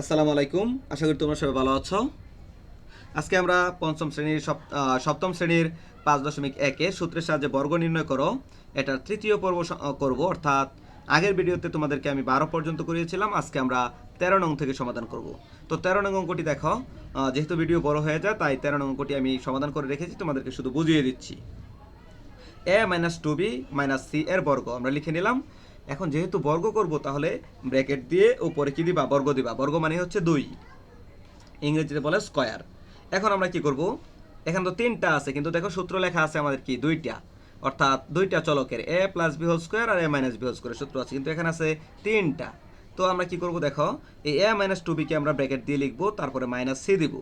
আসসালামু আলাইকুম। আশা করি তোমরা সবাই ভালো আছো। আজকে আমরা পঞ্চম শ্রেণির সপ- সপ্তম শ্রেণির পাঁচ দশমিক একে সূত্রের সাহায্যে বর্গ নির্ণয় করো। এটার তৃতীয় পর্ব করব। অর্থাৎ আগের ভিডিওতে তোমাদেরকে আমি বারো পর্যন্ত করিয়েছিলাম। আজকে আমরা তেরো নং থেকে সমাধান করব। তো তেরো নং অঙ্কটি দেখো যেহেতু ভিডিও বড় হয়ে যায়, তাই তেরো নং অঙ্কটি আমি সমাধান করে রেখেছি। তোমাদেরকে শুধু বুঝিয়ে দিচ্ছি। A minus two B minus C এর বর্গ। আমরা লিখে নিলাম এখন যেহেতু বর্গ করব, তাহলে ব্র্যাকেট দিয়ে উপরে কি দিবা? বর্গ দিবা। বর্গ মানে হচ্ছে দুই। ইংরেজিতে বলে স্কয়ার। এখন আমরা কি করব? এখানে তো তিনটা আছে, কিন্তু দেখো সূত্র লেখা আছে আমাদের কি? দুইটা। অর্থাৎ দুইটা চলকের A plus B whole square R A minus B whole square সূত্র আছে, কিন্তু এখানে আছে তিনটা। তো আমরা কি করব দেখো? এই এ মাইনাস টু বিকে আমরা ব্র্যাকেট দিয়ে লিখব, তারপরে মাইনাস সি দিব।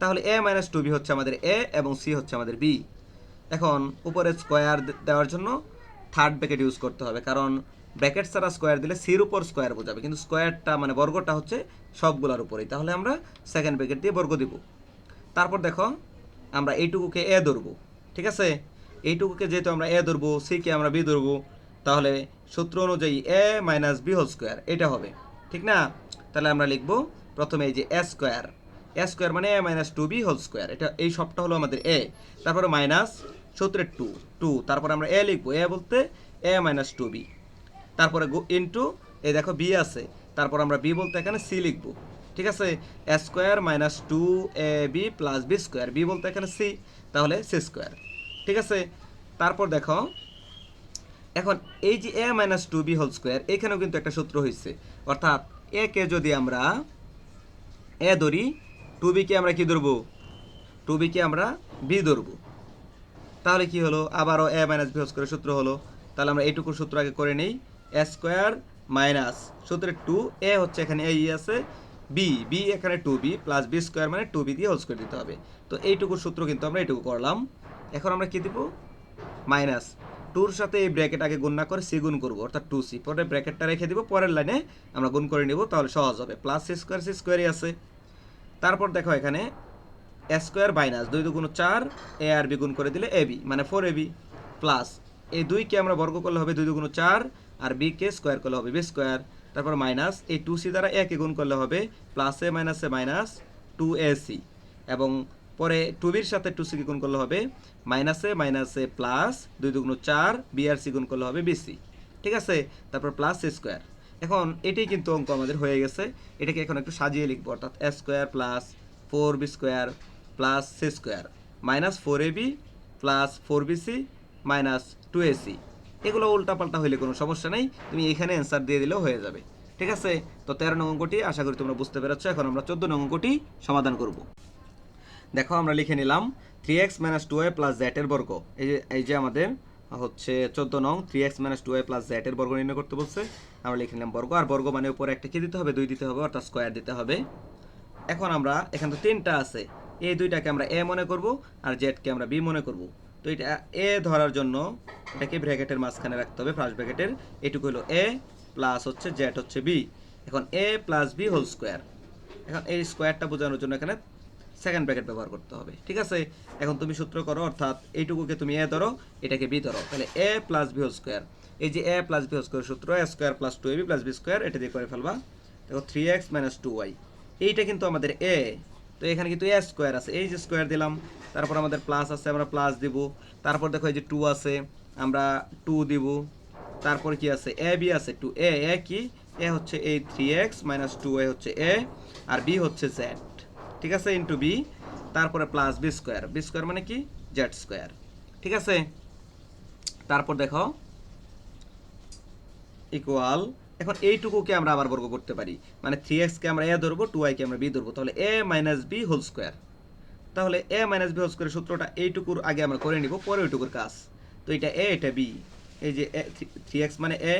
তাহলে এ মাইনাস টু বি হচ্ছে আমাদের এ এবং সি হচ্ছে আমাদের বি এখন উপরে স্কোয়ার দেওয়ার জন্য থার্ড ব্র্যাকেট ইউজ করতে হবে। কারণ ব্র্যাকেট ছাড়া স্কোয়ার দিলে সির উপর স্কোয়ার বোঝাবে। কিন্তু স্কোয়ারটা মানে বর্গটা হচ্ছে সবগুলোর উপরেই। তাহলে আমরা সেকেন্ড ব্র্যাকেট দিয়ে বর্গ দিব। তারপর দেখো, আমরা এইটুকুকে এ ধরবো। ঠিক আছে? এইটুকুকে যেহেতু আমরা এ ধরবো সিকে আমরা বি ধরবো, তাহলে সূত্র অনুযায়ী A minus B whole square এটা হবে। ঠিক না? তাহলে আমরা লিখব প্রথমে এই যে এ স্কোয়ার এ স্কোয়ার মানে A minus two B whole square এটা, এই সবটা হলো আমাদের এ তারপরে মাইনাস সূত্রের টু টু। তারপরে আমরা এ লিখব, এ বলতে এ মাইনাস টু বি তারপরে ইন্টু এই দেখো বি আছে। তারপর আমরা বি বলতে এখানে সি লিখব। ঠিক আছে? A square minus two A B plus B square B বলতে এখানে সি তাহলে সি স্কোয়ার ঠিক আছে? তারপর দেখো, এখন এই যে A minus two B whole square এখানেও কিন্তু একটা সূত্র হয়েছে অর্থাৎ এ কে যদি আমরা এ ধরি টু বিকে আমরা কি ধরবো? টু বিকে আমরা বি ধরবো। তাহলে কি হলো? আবারও এ মাইনাস বি স্কোয়ারের সূত্র হলো। তাহলে আমরা এইটুকু সূত্র আগে করে নেই। এ স্কোয়ার মাইনাস সূত্রের টু এ হচ্ছে এখানে এই আছে। বি বি এখানে two B plus B square মানে টু বি দিয়ে হোল স্কোয়ার দিতে হবে। তো এইটুকুর সূত্র কিন্তু আমরা এইটুকু করলাম। এখন আমরা কী দিব? মাইনাস টুর সাথে এই ব্র্যাকেট আগে গুণ না করে সি গুণ করব, অর্থাৎ টু সি পরে ব্র্যাকেটটা রেখে দিব, পরের লাইনে আমরা গুণ করে নিব, তাহলে সহজ হবে। প্লাস সি স্কোয়ার সি স্কোয়ারই আছে। তারপর দেখো এখানে এ স্কোয়ার মাইনাস দুই দুগুণ চার এ আর বি গুণ করে দিলে এ বি মানে ফোর এ বি প্লাস এই দুইকে আমরা বর্গ করলে হবে দুই দুগুণ চার আর বি কে স্কোয়ার করলে হবে বি স্কোয়ার তারপর মাইনাস এই টু সি দ্বারা একে গুণ করলে হবে plus A minus A minus two A C এবং পরে টু বির সাথে টু সি গুণ করলে হবে মাইনাসে মাইনাসে প্লাস দুই দুগুণ চার বি আর সি গুণ করলে হবে বিসি ঠিক আছে? তারপর প্লাস সি স্কোয়ার এখন এটাই কিন্তু অঙ্ক আমাদের হয়ে গেছে। এটাকে এখন একটু সাজিয়ে লিখব, অর্থাৎ A square plus four B square plus C square minus four A B plus four B C minus two A C এগুলো উল্টাপাল্টা হইলে কোনো সমস্যা নেই, তুমি এখানে অ্যান্সার দিয়ে দিলেও হয়ে যাবে। ঠিক আছে? তো তেরো নং অঙ্কটি আশা করি তোমরা বুঝতে পেরেছ। এখন আমরা চোদ্দ নং অঙ্কটি সমাধান করব। দেখো, আমরা লিখে নিলাম three X minus two Y plus জেটের বর্গ। এই যে এই যে আমাদের হচ্ছে চোদ্দ নং three X minus two Y plus জেটের বর্গ নির্ণয় করতে বলছে। আমরা লিখে নিলাম বর্গ, আর বর্গ মানে উপরে একটা কি দিতে হবে? দুই দিতে হবে, অর্থাৎ স্কোয়ার দিতে হবে। এখন আমরা, এখানে তো তিনটা আছে। এই দুইটাকে আমরা এ মনে করব আর জেডকে আমরা বি মনে করব। তো এটা এ ধরার জন্য এটাকে ব্র্যাকেটের মাঝখানে রাখতে হবে ফার্স্ট ব্র্যাকেটের। এটুকু হলো এ প্লাস হচ্ছে জেড হচ্ছে বি। এখন A plus B whole square. এখন এই স্কোয়ারটা বোঝানোর জন্য এখানে সেকেন্ড ব্র্যাকেট ব্যবহার করতে হবে, ঠিক আছে? এখন তুমি সূত্র করো, অর্থাৎ এইটুকুকে তুমি এ ধরো, এটাকে বি ধরো। তাহলে A plus B whole square. এই যে A plus B whole square সূত্র, A square plus two A B plus B square, এটা দিয়ে করে ফেলবা। দেখো three X minus two Y এইটা কিন্তু আমাদের এ। তো এখানে কিন্তু এ স্কোয়ার আছে। এই যে স্কোয়ার দিলাম, তারপর আমাদের প্লাস আছে, আমরা প্লাস দিব। তারপর দেখো এই যে টু আছে, আমরা টু দিব। তারপর কি আছে? এ বি আছে টু এ এ কি? এ হচ্ছে এই three X minus two A হচ্ছে এ আর বি হচ্ছে জেড ঠিক আছে? ইন্টু বি তারপরে plus B square B square মানে কি? জেড স্কোয়ার ঠিক আছে? তারপর দেখো ইকুয়াল এখন এইটুকুকে আমরা আবার বর্গ করতে পারি। মানে থ্রি এক্সকে আমরা এ ধরবো টু আইকে আমরা বি ধরবো। তাহলে A minus B whole square তাহলে এ মাইনাস বি হোল স্কোয়ারের সূত্রটা এইটুকুর আগে আমরা করে নিব, পরে ওইটুকুর কাজ। তো এটা এ এটা বি এই যে থ্রি এক্স মানে এ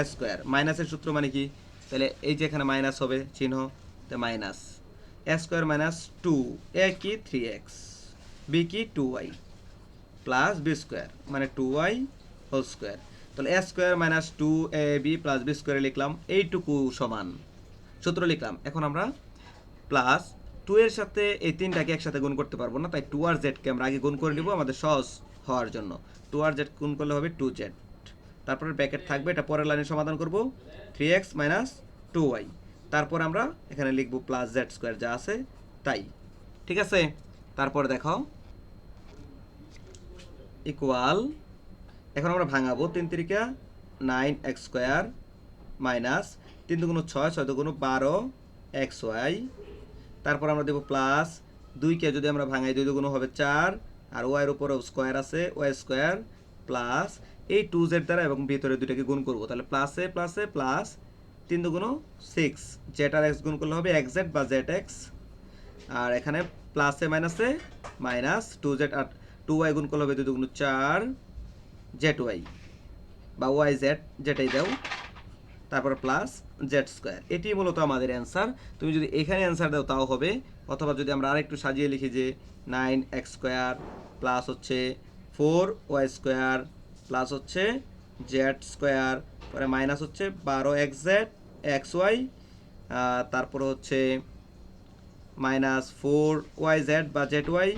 এ স্কোয়ার মাইনাসের সূত্র মানে কি? তাহলে এই যে এখানে মাইনাস হবে, চিহ্ন, তো minus A square minus two A কি থ্রি এক্স বি কি two Y plus B square মানে টু ওয়াই হোল স্কোয়ার তাহলে A square minus two A B plus B স্কোয়ারে লিখলাম, এইটুকু সমান। সূত্র লিখলাম। এখন আমরা প্লাস টু এর সাথে এই তিনটাকে একসাথে গুণ করতে পারব না, তাই টু আর জেডকে আমরা আগে গুণ করে নিব আমাদের সহজ হওয়ার জন্য। টু আর জেড গুণ করলে হবে টু জেড তারপরে ব্র্যাকেট থাকবে, এটা পরের লাইনে সমাধান করব। Three x minus two y তারপর আমরা এখানে লিখব প্লাস জেড স্কোয়ার যা আছে, তাই। ঠিক আছে? তারপর দেখো ইকুয়াল এখন আমরা ভাঙাবো তিন তিরিকা, নাইন এক্স স্কোয়ার মাইনাস তিন দুগুণ ছয় ছয় দুগুণ বারো এক্স ওয়াই। তারপর আমরা দেবো প্লাস দুইকে যদি আমরা ভাঙাই দুই দুগুণ হবে চার, আর ওয়াইয়ের উপরে স্কোয়ার আছে, ওয়াই স্কোয়ার প্লাস এই টু জেড দ্বারা এবং ভিতরে দুইটাকে গুণ করব। তাহলে প্লাসে প্লাসে প্লাস তিন দুগুণ সিক্স। জেড আর এক্স গুণ করলে হবে এক্স জেড বা জেড এক্স। আর এখানে প্লাসে মাইনাসে মাইনাস টু জেড আর টু ওয়াই গুণ করলে হবে দুই দুগুণ চার। জেড ওয়াই বা ওয়াই জেড যেটাই দাও, তারপর প্লাস জেড স্কোয়ার। এটি মূলত আমাদের অ্যান্সার। তুমি যদি এখানে অ্যান্সার দাও, তাও হবে। অথবা যদি আমরা আরেকটু সাজিয়ে লিখি যে নাইন এক্স স্কোয়ার প্লাস হচ্ছে ফোর ওয়াই স্কোয়ার প্লাস হচ্ছে জেড স্কোয়ার, পরে মাইনাস হচ্ছে বারো এক্স জেড এক্স ওয়াই তারপরে হচ্ছে মাইনাস ফোর ওয়াই জেড বা জেড ওয়াই,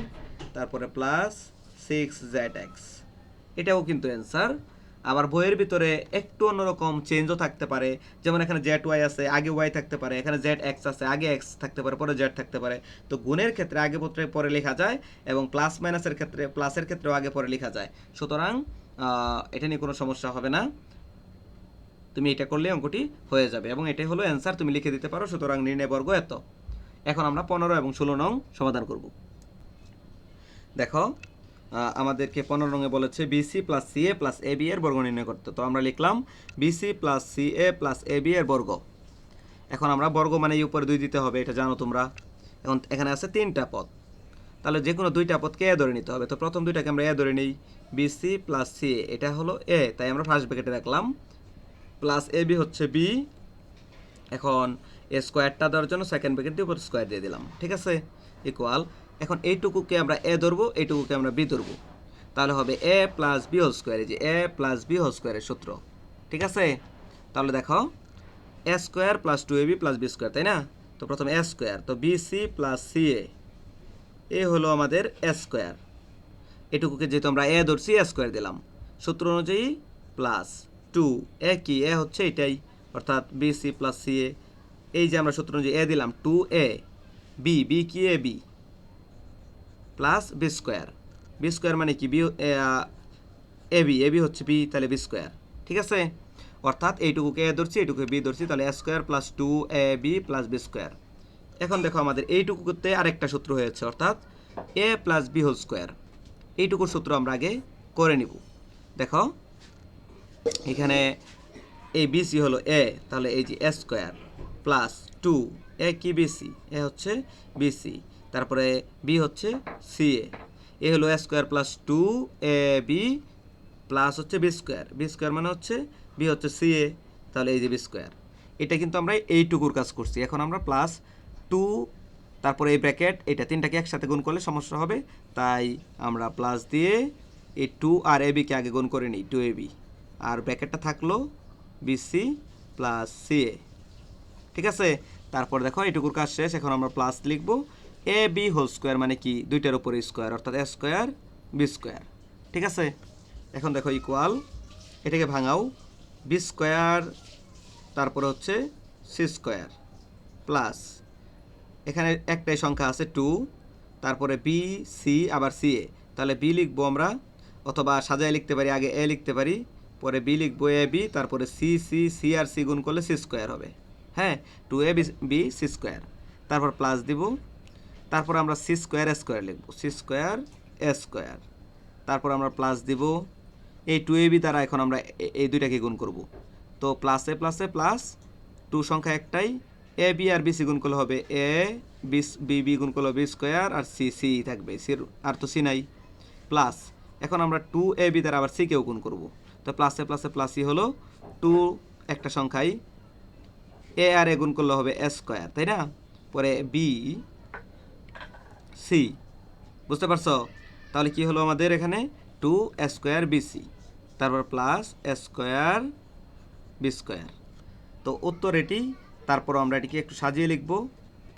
তারপরে প্লাস সিক্স জেড এক্স। এটাও কিন্তু অ্যান্সার আবার বইয়ের ভিতরে একটু অন্যরকম চেঞ্জও থাকতে পারে। যেমন এখানে জেড ওয়াই আছে, আগে ওয়াই থাকতে পারে, এখানে জেড এক্স আছে, আগে এক্স থাকতে পারে, পরে জেড থাকতে পারে। তো গুণের ক্ষেত্রে আগে পত্রে, পরে লেখা যায় এবং প্লাস মাইনাসের ক্ষেত্রে প্লাসের ক্ষেত্রেও আগে, পরে লেখা যায়। সুতরাং এটা নিয়ে কোনো সমস্যা হবে না। তুমি এটা করলে অঙ্কটি হয়ে যাবে এবং এটাই হলো অ্যান্সার তুমি লিখে দিতে পারো, সুতরাং নির্ণয় বর্গ এত। এখন আমরা পনেরো এবং ষোলো নং সমাধান করব। দেখো আমাদেরকে পনেরো রঙে বলেছে b c plus c a plus a b এর বর্গ নির্ণয় করতে। তো আমরা লিখলাম b c plus c a plus a b এর বর্গ। এখন আমরা বর্গ মানে এই উপরে দুই দিতে হবে, এটা জানো তোমরা। এখন এখানে আছে তিনটা পদ। তাহলে যে কোনো দুইটা পদকে এ ধরে নিতে হবে। তো প্রথম দুইটাকে আমরা এ ধরে নিই। বিসি প্লাস সি এ এটা হলো এ তাই আমরা ফার্স্ট ব্র্যাকেটে রাখলাম। প্লাস এ বি হচ্ছে বি এখন এ স্কোয়ারটা দেওয়ার জন্য সেকেন্ড ব্র্যাকেট দিয়ে উপর স্কোয়ার দিয়ে দিলাম। ঠিক আছে? ইকুয়াল এখন এইটুকুকে আমরা এ ধরবো, এইটুকুকে আমরা বি ধরবো। তাহলে হবে a plus b whole square যে এ প্লাস বি হোল স্কোয়ারের সূত্র। ঠিক আছে? তাহলে দেখো, a square plus two a b plus b square, তাই না? তো প্রথমে এ স্কোয়ার, তো b c plus c a. A হলো আমাদের এ স্কোয়ার। এটুকুকে যেহেতু আমরা এ ধরছি, এ স্কোয়ার দিলাম। সূত্র অনুযায়ী প্লাস টু, এ কি? এ হচ্ছে এটাই অর্থাৎ b c plus c a. এই যে আমরা সূত্র অনুযায়ী এ দিলাম, টু এ। বি বি কি? A, b. Plus b square b square মানে কি? B a b a b হচ্ছে বি তাহলে বি স্কোয়ার ঠিক আছে? অর্থাৎ এইটুকুকে এ ধরছি, এইটুকুকে বি ধরছি, তাহলে a square plus two a b plus b square এখন দেখো আমাদের এইটুকুতে আরেকটা সূত্র হয়েছে, অর্থাৎ a plus b whole square এইটুকুর সূত্র আমরা আগে করে নিব। দেখো, এখানে এই বিসি হলো এ তাহলে এই যে a square plus two a কি বিসি এ হচ্ছে বিসি তারপরে বি হচ্ছে সি এ এ হলো a square plus two a b plus হচ্ছে বি স্কোয়ার বি স্কোয়ার মানে হচ্ছে বি হচ্ছে সি এ তাহলে এই যে বি স্কোয়ার এটা কিন্তু আমরা এইটুকুর কাজ করছি। এখন আমরা প্লাস টু তারপরে এই ব্র্যাকেট এটা তিনটাকে একসাথে গুণ করলে সমস্যা হবে। তাই আমরা প্লাস দিয়ে এই টু আর এ বিকে আগে গুণ করে নিই টু এ বি আর ব্র্যাকেটটা থাকল বিসি প্লাস সি এ ঠিক আছে? তারপর দেখো এটুকুর কাজ শেষ। এখন আমরা প্লাস লিখব। এ বি হোল স্কোয়ার মানে কি? দুইটার উপরে স্কোয়ার অর্থাৎ এ স্কোয়ার বি স্কোয়ার ঠিক আছে? এখন দেখো ইকুয়াল এটাকে ভাঙাও। বি স্কোয়ার তারপরে হচ্ছে সি স্কোয়ার প্লাস এখানে একটাই সংখ্যা আছে টু তারপরে বি সি আবার সি এ তাহলে বি লিখব আমরা, অথবা সাজায় লিখতে পারি, আগে এ লিখতে পারি, পরে বি লিখব এ বি তারপরে সি সি সি আর সি গুণ করলে সি স্কোয়ার হবে। হ্যাঁ? Two a b c square তারপর প্লাস দিব। তারপর আমরা সি স্কোয়ার এ স্কোয়ার লিখব। C square a square. তারপর আমরা প্লাস দিব। এই টু এ বি দ্বারা এখন আমরা এই দুইটাকে গুণ করব। তো প্লাসে প্লাসে প্লাস টু সংখ্যা একটাই। এ বি আর বি সি গুণ করলে হবে এ বি বি গুণ করলে বি স্কোয়ার আর সি সি থাকবে। সির আর তো সি নাই। প্লাস এখন আমরা টু এ বি দ্বারা আবার সিকেও গুণ করব। তো প্লাসে প্লাসে প্লাসই হলো টু একটা সংখ্যাই। এ আর এ গুণ করলে হবে এ স্কোয়ার, তাই না? পরে বি সি বুঝতে পারছ? তাহলে কি হলো আমাদের এখানে? টু স্কোয়ার বিসি তারপর প্লাস স্কোয়ার বি স্কোয়ার তো উত্তর এটি। তারপর আমরা এটিকে একটু সাজিয়ে লিখব।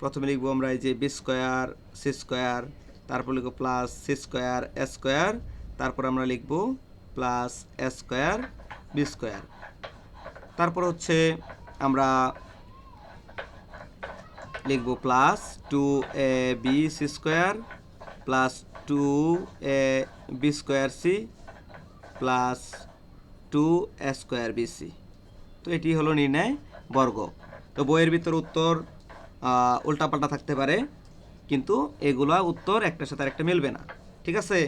প্রথমে লিখব আমরা এই যে বি স্কোয়ার সি স্কোয়ার তারপর লিখব প্লাস সি স্কোয়ার স্কোয়ার তারপর আমরা লিখব প্লাস স্কোয়ার বি স্কোয়ার তারপর হচ্ছে আমরা লিখব plus two a b c square plus two a b square c plus two a square b c তো এটি হলো নির্ণয় বর্গ। তো বইয়ের ভিতর উত্তর উল্টাপাল্টা থাকতে পারে, কিন্তু এগুলা উত্তর একটার সাথে একটা মিলবে না। ঠিক আছে?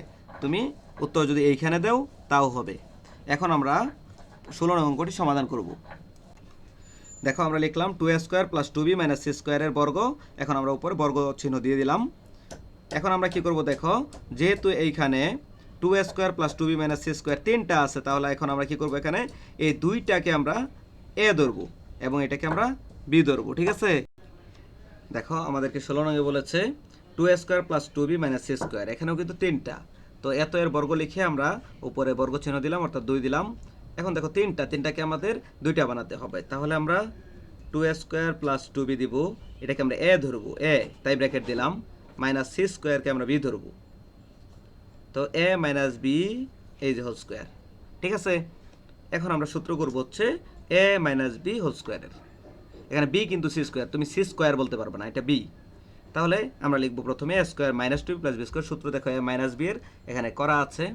তুমি উত্তর যদি এইখানে দাও, তাও হবে। এখন আমরা ষোলো নং সমাধান করব। দেখো আমরা লিখলাম two a square plus two b minus c স্কোয়ারের বর্গ। এখন আমরা উপরে বর্গ চিহ্ন দিয়ে দিলাম। এখন আমরা কি করব দেখো? যেহেতু এইখানে two a square plus two b minus c square তিনটা আছে, তাহলে এখন আমরা কি করব এখানে? এই দুইটাকে আমরা এ ধরবো এবং এটাকে আমরা বি ধরবো, ঠিক আছে? দেখো, আমাদেরকে ষোলো নঙ্গে বলেছে two a square plus two b minus c square এখানেও কিন্তু তিনটা। তো এত এর বর্গ লিখে আমরা উপরে বর্গ চিহ্ন দিলাম, অর্থাৎ দুই দিলাম। এখন দেখো তিনটা, তিনটাকে আমাদের দুইটা বানাতে হবে। তাহলে আমরা two a square plus two b দিব। এটাকে আমরা এ ধরবো এ তাই ব্র্যাকেট দিলাম। মাইনাস সি স্কোয়ারকে আমরা বি ধরবো। তো এ মাইনাস বি এই যে হোল স্কোয়ার ঠিক আছে? এখন আমরা সূত্র করব হচ্ছে এ মাইনাস বি হোল স্কোয়ারের এখানে বি কিন্তু সি স্কোয়ার তুমি সি স্কোয়ার বলতে পারবে না, এটা বি তাহলে আমরা লিখব প্রথমে a square minus two plus b square সূত্র দেখো এ মাইনাস বি এর এখানে করা আছে।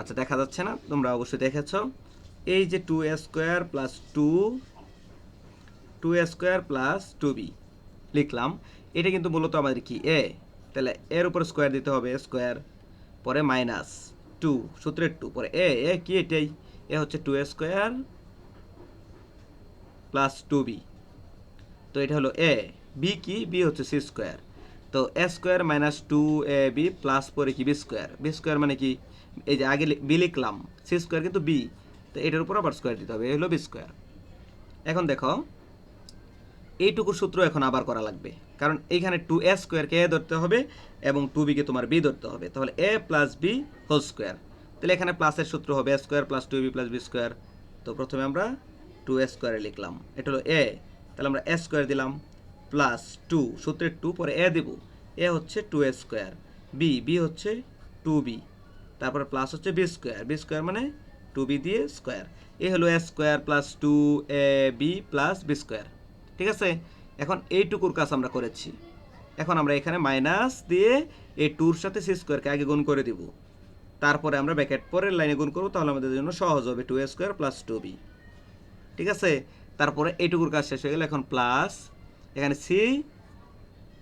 আচ্ছা দেখা যাচ্ছে না, তোমরা অবশ্যই দেখেছ। এই যে two a square plus two two a square plus two b লিখলাম। এটা কিন্তু মূলত আমাদের কি? এ তাহলে এর উপর স্কোয়ার দিতে হবে স্কোয়ার পরে মাইনাস টু সূত্রের টু পরে এ এ কি এটাই? এ হচ্ছে two a square plus two b তো এটা হলো এ বি কি? বি হচ্ছে সি স্কোয়ার তো a square minus two a b plus পরে কি? বি স্কোয়ার বি স্কোয়ার মানে কি? এই যে আগে বি লিখলাম, সি স্কোয়ার কিন্তু বি তো এটার উপর আবার স্কোয়ার দিতে হবে, এই হলো বি স্কোয়ার। এখন দেখো এইটুকু সূত্র এখন আবার করা লাগবে, কারণ এইখানে টু এ স্কোয়ারকে এ ধরতে হবে এবং টু বিকে তোমার বি ধরতে হবে, তাহলে a plus b whole square তাহলে এখানে প্লাসের সূত্র হবে a square plus two b plus b square তো প্রথমে আমরা টু এ স্কোয়ারে লিখলাম, এটা হলো এ তাহলে আমরা এ স্কোয়ার দিলাম প্লাস টু সূত্রের টু পরে এ দেব এ হচ্ছে two a square b b হচ্ছে টু বি তারপরে প্লাস হচ্ছে বি স্কোয়ার বি স্কোয়ার মানে টু বি দিয়ে স্কোয়ার এ হলো a square plus two a b plus b square ঠিক আছে? এখন এইটুকুর কাজ আমরা করেছি। এখন আমরা এখানে মাইনাস দিয়ে এই টুর সাথে সি স্কোয়ারকে আগে গুণ করে দিব। তারপরে আমরা ব্যাকেট পরের লাইনে গুণ করব, তাহলে আমাদের জন্য সহজ হবে two a square plus two b ঠিক আছে? তারপরে এইটুকুর কাজ শেষ হয়ে গেলে এখন প্লাস এখানে সি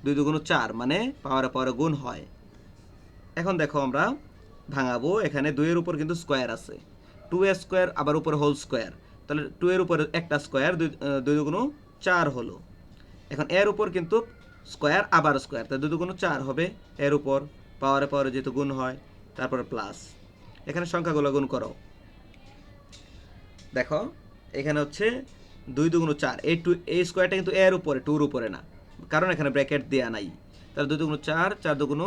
দুই দুগুণ চার মানে পাওয়ারে পাওয়ারে গুণ হয়। এখন দেখো আমরা ভাঙাবো, এখানে দুইয়ের উপর কিন্তু স্কোয়ার আছে। টু এ স্কোয়ার আবার উপরে হোল স্কোয়ার তাহলে টু এর উপরে একটা স্কোয়ার দুই দুগুণ চার হলো। এখন এর উপর কিন্তু স্কোয়ার আবার স্কোয়ার তাহলে দুই দুগুণ চার হবে এর উপর। পাওয়ারে পাওয়ারে যেহেতু গুণ হয়, তারপরে প্লাস এখানে সংখ্যাগুলো গুণ করো। দেখো, এখানে হচ্ছে দুই দুগুণ চার। এই টু এই স্কোয়ারটা কিন্তু এর উপরে টুর উপরে না। কারণ এখানে ব্র্যাকেট দেওয়া নাই। তাহলে দুই দুগুণ চার চার দুগুণ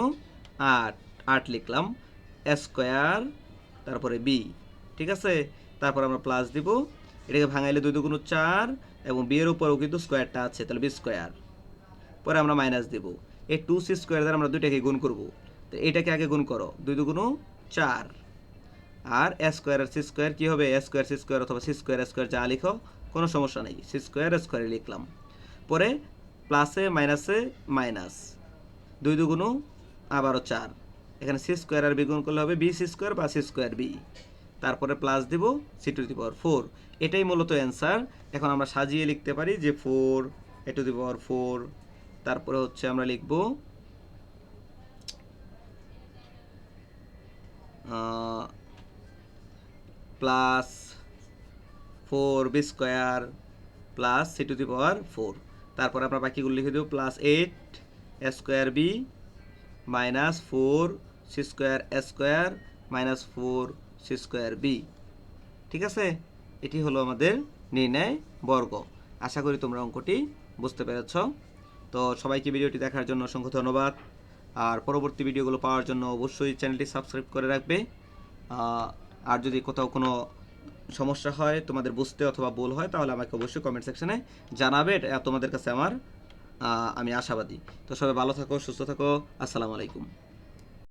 আট আট লিখলাম। স্কোয়ার, তারপরে বি, ঠিক আছে? তারপর আমরা প্লাস দিব। এটাকে ভাঙাইলে দুই দুগুণ চার এবং বি এর উপরেও কিন্তু স্কোয়ারটা আছে, তাহলে বি স্কোয়ার। পরে আমরা মাইনাস দিব। এই টু সি স্কোয়ার দ্বারা আমরা দুইটাকে গুণ করব। তো এটাকে আগে গুণ করো, দুই দুগুণ চার। আর এ স্কোয়ার সি স্কোয়ার কী হবে? এ স্কোয়ার সি স্কোয়ার অথবা সি স্কোয়ার স্কোয়ার যা লিখো, কোনো সমস্যা নেই। সি স্কোয়ার স্কোয়ারে লিখলাম। পরে প্লাসে মাইনাসে মাইনাস দুই দুগুণ আবারও চার। এখানে সি স্কোয়ার আর বি গুণ করলে হবে বি সি স্কোয়ার বা সি স্কোয়ার বি তারপরে প্লাস দিব c to the power four এটাই মূলত অ্যান্সার এখন আমরা সাজিয়ে লিখতে পারি যে four a to the power four তারপরে হচ্ছে আমরা লিখব plus four b square plus c to the power four তারপর আমরা বাকিগুলো লিখে দেবো plus eight square b minus four c square square minus four c square b. ঠিক আছে? এটি হলো আমাদের নির্ণয় বর্গ। আশা করি তোমরা অঙ্কটি বুঝতে পেরেছ। তো সবাইকে ভিডিওটি দেখার জন্য অসংখ্য ধন্যবাদ। আর পরবর্তী ভিডিওগুলো পাওয়ার জন্য অবশ্যই চ্যানেলটি সাবস্ক্রাইব করে রাখবে। আর যদি কোথাও কোনো সমস্যা হয়, তোমাদের বুঝতে অথবা ভুল হয়, তাহলে আমাকে অবশ্যই কমেন্ট সেকশনে জানাবে। তোমাদের কাছে আমার আমি আশাবাদী। তো সবাই ভালো থাকো, সুস্থ থাকো। আসসালামু আলাইকুম।